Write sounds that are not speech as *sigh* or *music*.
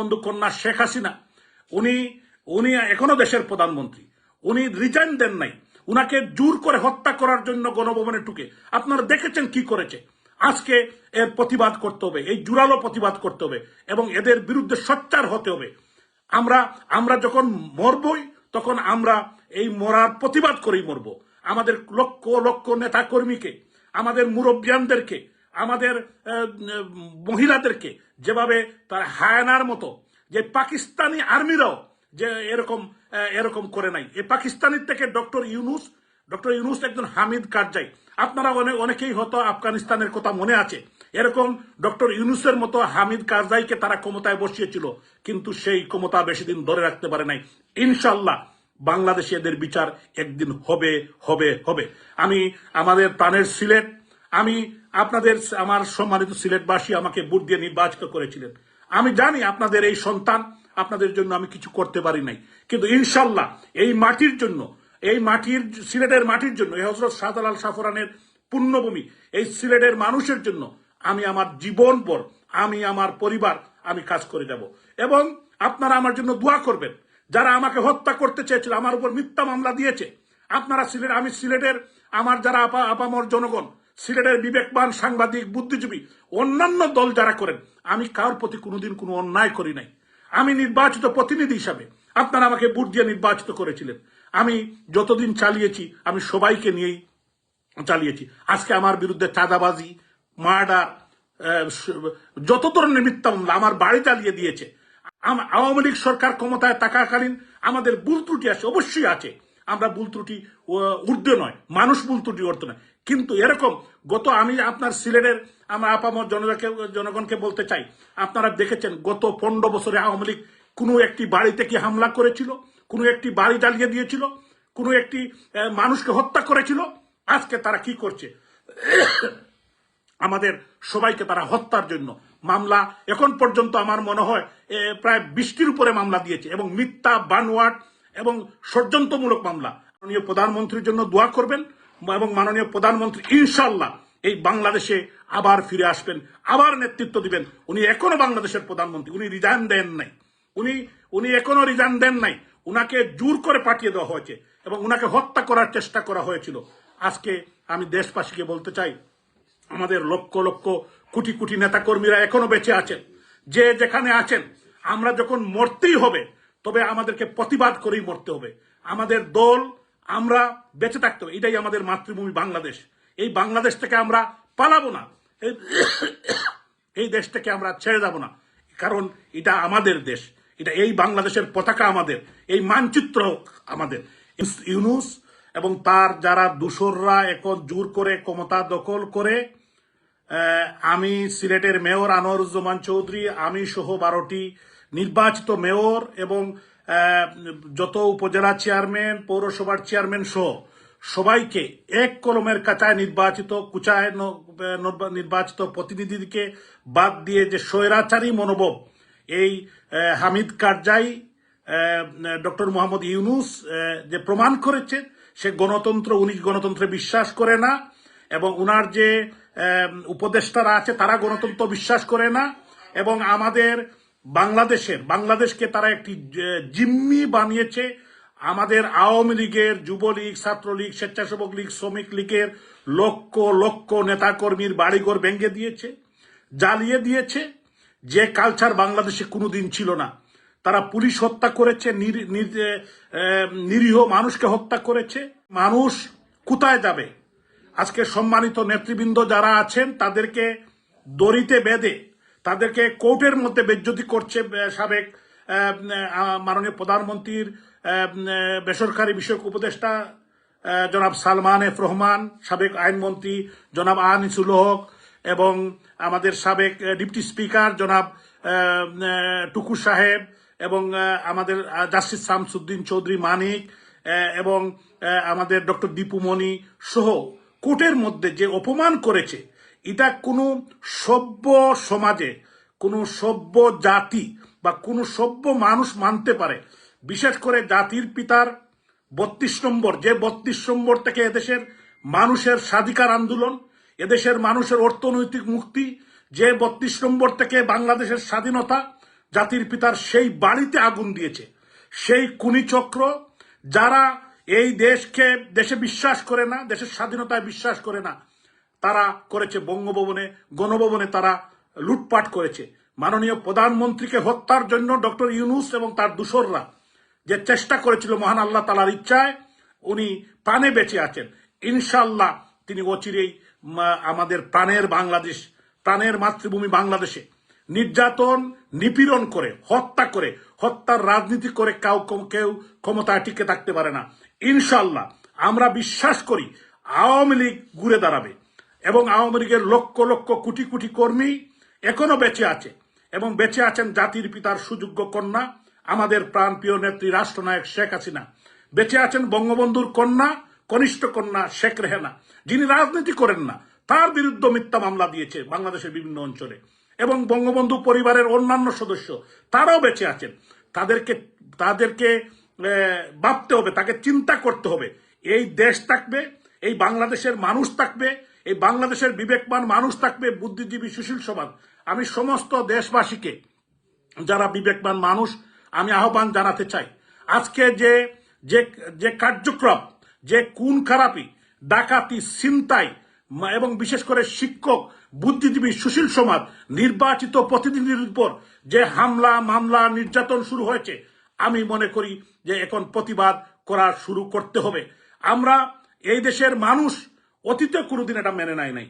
বঙ্গবন্ধু কন্যা শেখ হাসিনা, উনি উনি এখনও দেশের প্রধানমন্ত্রী। উনি রিজাইন দেন নাই। উনাকে জোর করে হত্যা করার জন্য গণভবনে ঢুকে। আপনারা দেখেছেন কি করেছে? আজকে এর প্রতিবাদ করতে হবে, এই জুরালো প্রতিবাদ করতে হবে এবং এদের বিরুদ্ধে সোচ্চার হতে হবে। আমরা আমরা যখন মরবই, তখন আমরা এই মরার প্রতিবাদ করেই মরব। আমাদের লক্ষ লক্ষ নেতা কর্মীকে আমাদের মুরব্বিয়ানদেরকে, আমাদের মহিলাদেরকে যেভাবে তার হায়ানার মতো যে পাকিস্তানি আর্মিরাও যে এরকম এরকম করে নাই। এই পাকিস্তানির থেকে ডক্টর ইউনুস ডক্টর ইউনুস একজন হামিদ কারজাই। আপনারা অনেক অনেকেই হয়তো আফগানিস্তানের কথা মনে আছে। এরকম ডক্টর ইউনুসের মতো হামিদ কারজাইকে তারা ক্ষমতায় বসিয়েছিল, কিন্তু সেই ক্ষমতা বেশি দিন ধরে রাখতে পারে নাই। ইনশাল্লাহ বাংলাদেশে এদের বিচার একদিন হবে হবে হবে। আমি আমাদের প্রাণের সিলেট আমি আপনাদের, আমার সম্মানিত সিলেটবাসী আমাকে ভোট দিয়ে নির্বাচিত করেছিলেন। আমি জানি আপনাদের এই সন্তান, আপনাদের জন্য আমি কিছু করতে পারি নাই। কিন্তু ইনশাল্লাহ এই মাটির জন্য, এই মাটির, সিলেটের মাটির জন্য, এই হজরত শাহজালাল সাফরানের পুণ্যভূমি, এই সিলেটের মানুষের জন্য আমি আমার জীবন পর আমি আমার পরিবার, আমি কাজ করে যাব। এবং আপনারা আমার জন্য দোয়া করবেন। যারা আমাকে হত্যা করতে চেয়েছিল, আমার উপর মিথ্যা মামলা দিয়েছে, আপনারা সিলেট, আমি সিলেটের, আমার যারা আপা, আপামর জনগণ সিলেটের বিবেকবান সাংবাদিক, বুদ্ধিজীবী, অন্যান্য দল যারা করেন, আমি কার প্রতি কোনোদিন কোনো অন্যায় করি নাই। আমি নির্বাচিত প্রতিনিধি হিসাবে আপনারা আমাকে ভোট দিয়ে নির্বাচিত করেছিলেন। আমি যতদিন চালিয়েছি, আমি সবাইকে নিয়েই চালিয়েছি। আজকে আমার বিরুদ্ধে চাঁদাবাজি, মার্ডার যত ধরনের মিথ্যা মামলা আমার বাড়ি চালিয়ে দিয়েছে আওয়ামী লীগ সরকার ক্ষমতায় থাকাকালীন আমাদের ভুল ত্রুটি আছে, অবশ্যই আছে। আমরা ভুল ত্রুটি ঊর্ধ্বে নয়, মানুষ ভুল ত্রুটি করতে নয়। কিন্তু এরকম গত আমি আপনার সিলেটের আমার আপামর জনতাকে জনগণকে বলতে চাই। আপনারা দেখেছেন গত পনেরো বছরে আওয়ামী লীগ কোনো একটি বাড়িতে কি হামলা করেছিল? কোনো একটি বাড়ি জ্বালিয়ে দিয়েছিল? কোনো একটি মানুষকে হত্যা করেছিল? আজকে তারা কি করছে? আমাদের সবাইকে তারা হত্যার জন্য মামলা এখন পর্যন্ত আমার মনে হয় প্রায় বৃষ্টির উপরে মামলা দিয়েছে এবং মিথ্যা, বানোয়াট এবং ষড়যন্ত্রমূলক মামলা। প্রধানমন্ত্রীর জন্য দোয়া করবেন। এবং মাননীয় প্রধানমন্ত্রী ইনশাল্লাহ এই বাংলাদেশে আবার ফিরে আসবেন, আবার নেতৃত্ব দিবেন। উনি এখনও বাংলাদেশের প্রধানমন্ত্রী, উনি রিজাইন দেন নাই। উনি উনি এখনও রিজাইন দেন নাই। উনাকে জোর করে পাঠিয়ে দেওয়া হয়েছে এবং উনাকে হত্যা করার চেষ্টা করা হয়েছিল। আজকে আমি দেশবাসীকে বলতে চাই, আমাদের লক্ষ লক্ষ কোটি কোটি নেতাকর্মীরা এখনও বেঁচে আছেন। যে যেখানে আছেন, আমরা যখন মরতেই হবে, তবে আমাদেরকে প্রতিবাদ করেই মরতে হবে। আমাদের দল আমরা বেঁচে থাকতে হবে। এটাই আমাদের মাতৃভূমি বাংলাদেশ। এই বাংলাদেশ থেকে আমরা পালাবো না। এই- *coughs* দেশ থেকে আমরা ছেড়ে যাব না। কারণ এটা আমাদের দেশ। এটা এই বাংলাদেশের পতাকা আমাদের। এই মানচিত্র আমাদের। ইউনুস এবং তার যারা দূষররা এখন জোর করে ক্ষমতা দখল করে আমি সিলেটের মেয়র আনোয়ারুজ্জামান চৌধুরী, আমি সহ বারোটি নির্বাচিত মেয়র এবং যত উপজেলা চেয়ারম্যান পৌরসভার চেয়ারম্যান সহ সবাইকে এক কলমের কাঁচায় নির্বাচিত, কুচায় নির্বাচিত প্রতিনিধিকে বাদ দিয়ে যে স্বৈরাচারী মনোভাব, এই হামিদ কারজাই ডক্টর মোহাম্মদ ইউনুস যে প্রমাণ করেছে, সে গণতন্ত্র, উনি গণতন্ত্রে বিশ্বাস করে না এবং উনার যে উপদেষ্টারা আছে, তারা গণতন্ত্র বিশ্বাস করে না এবং আমাদের বাংলাদেশের, বাংলাদেশকে তারা একটি জিম্মি বানিয়েছে। আমাদের আওয়ামী লীগের, যুবলীগ, ছাত্রলীগ, স্বেচ্ছাসেবক লীগ, শ্রমিক লীগের লক্ষ লক্ষ নেতাকর্মীর বাড়িঘর ভেঙে দিয়েছে, জ্বালিয়ে দিয়েছে। যে কালচার বাংলাদেশে কোনোদিন ছিল না। তারা পুলিশ হত্যা করেছে, নির- নির- নিরীহ মানুষকে হত্যা করেছে। মানুষ কোথায় যাবে? আজকে সম্মানিত নেতৃবৃন্দ যারা আছেন, তাদেরকে দড়িতে বেঁধে তাদেরকে কোর্টের মধ্যে বেজ্জতি করছে সাবেক মাননীয় প্রধানমন্ত্রীর বেসরকারি বিষয়ক উপদেষ্টা জনাব সালমান এফ রহমান, সাবেক আইনমন্ত্রী জনাব আনিসুল হক এবং আমাদের সাবেক ডিপটি স্পিকার জনাব টুকু সাহেব এবং আমাদের জাস্টিস শামসুদ্দিন চৌধুরী মানিক এবং আমাদের ডক্টর দীপুমণি সহ কোর্টের মধ্যে যে অপমান করেছে এটা কোনো সভ্য সমাজে, কোনো সভ্য জাতি বা কোনো সভ্য মানুষ মানতে পারে। বিশেষ করে জাতির পিতার বত্রিশ নম্বর, যে বত্রিশ নম্বর থেকে এদেশের মানুষের স্বাধিকার আন্দোলন, এদেশের মানুষের অর্থনৈতিক মুক্তি, যে বত্রিশ নম্বর থেকে বাংলাদেশের স্বাধীনতা, জাতির পিতার সেই বাড়িতে আগুন দিয়েছে। সেই কুনি চক্র যারা এই দেশকে, দেশে বিশ্বাস করে না, দেশের স্বাধীনতায় বিশ্বাস করে না তারা করেছে বঙ্গভবনে, গণভবনে তারা লুটপাট করেছে। মাননীয় প্রধানমন্ত্রীকে হত্যার জন্য ডক্টর ইউনুস এবং তার দূসররা যে চেষ্টা করেছিল মহান আল্লাহ তালার ইচ্ছায়, উনি প্রাণে বেঁচে আছেন। ইনশাল্লাহ তিনি অচিরেই আমাদের প্রাণের বাংলাদেশ, প্রাণের মাতৃভূমি বাংলাদেশে নির্যাতন, নিপীড়ন করে, হত্যা করে, হত্যার রাজনীতি করে কাউ কেউ ক্ষমতায় টিকে থাকতে পারে না। ইনশাল্লাহ আমরা বিশ্বাস করি আওয়ামী লীগ ঘুরে দাঁড়াবে। এবং আওয়ামী লীগের লক্ষ লক্ষ কোটি কোটি কর্মী এখনও বেঁচে আছে এবং বেঁচে আছেন জাতির পিতার সুযোগ্য কন্যা, আমাদের প্রাণপ্রিয় নেত্রী রাষ্ট্রনায়ক শেখ হাসিনা। বেঁচে আছেন বঙ্গবন্ধুর কন্যা, কনিষ্ঠ কন্যা শেখ রেহেনা। যিনি রাজনীতি করেন না, তার বিরুদ্ধে মিথ্যা মামলা দিয়েছে বাংলাদেশের বিভিন্ন অঞ্চলে। এবং বঙ্গবন্ধু পরিবারের অন্যান্য সদস্য, তারাও বেঁচে আছেন। তাদেরকে তাদেরকে ভাবতে হবে, তাকে চিন্তা করতে হবে। এই দেশ থাকবে, এই বাংলাদেশের মানুষ থাকবে এই বাংলাদেশের বিবেকবান মানুষ থাকবে বুদ্ধিজীবী সুশীল সমাজ। আমি সমস্ত দেশবাসীকে, যারা বিবেকবান মানুষ, আমি আহ্বান জানাতে চাই। আজকে যে যে কার্যক্রম, যে খুন খারাপি, ডাকাতি, ছিনতাই এবং বিশেষ করে শিক্ষক, বুদ্ধিজীবী, সুশীল সমাজ, নির্বাচিত প্রতিনিধির উপর যে হামলা, মামলা, নির্যাতন শুরু হয়েছে, আমি মনে করি যে এখন প্রতিবাদ করা শুরু করতে হবে। আমরা এই দেশের মানুষ অতীতে কোনোদিন এটা মেনে নাই নাই।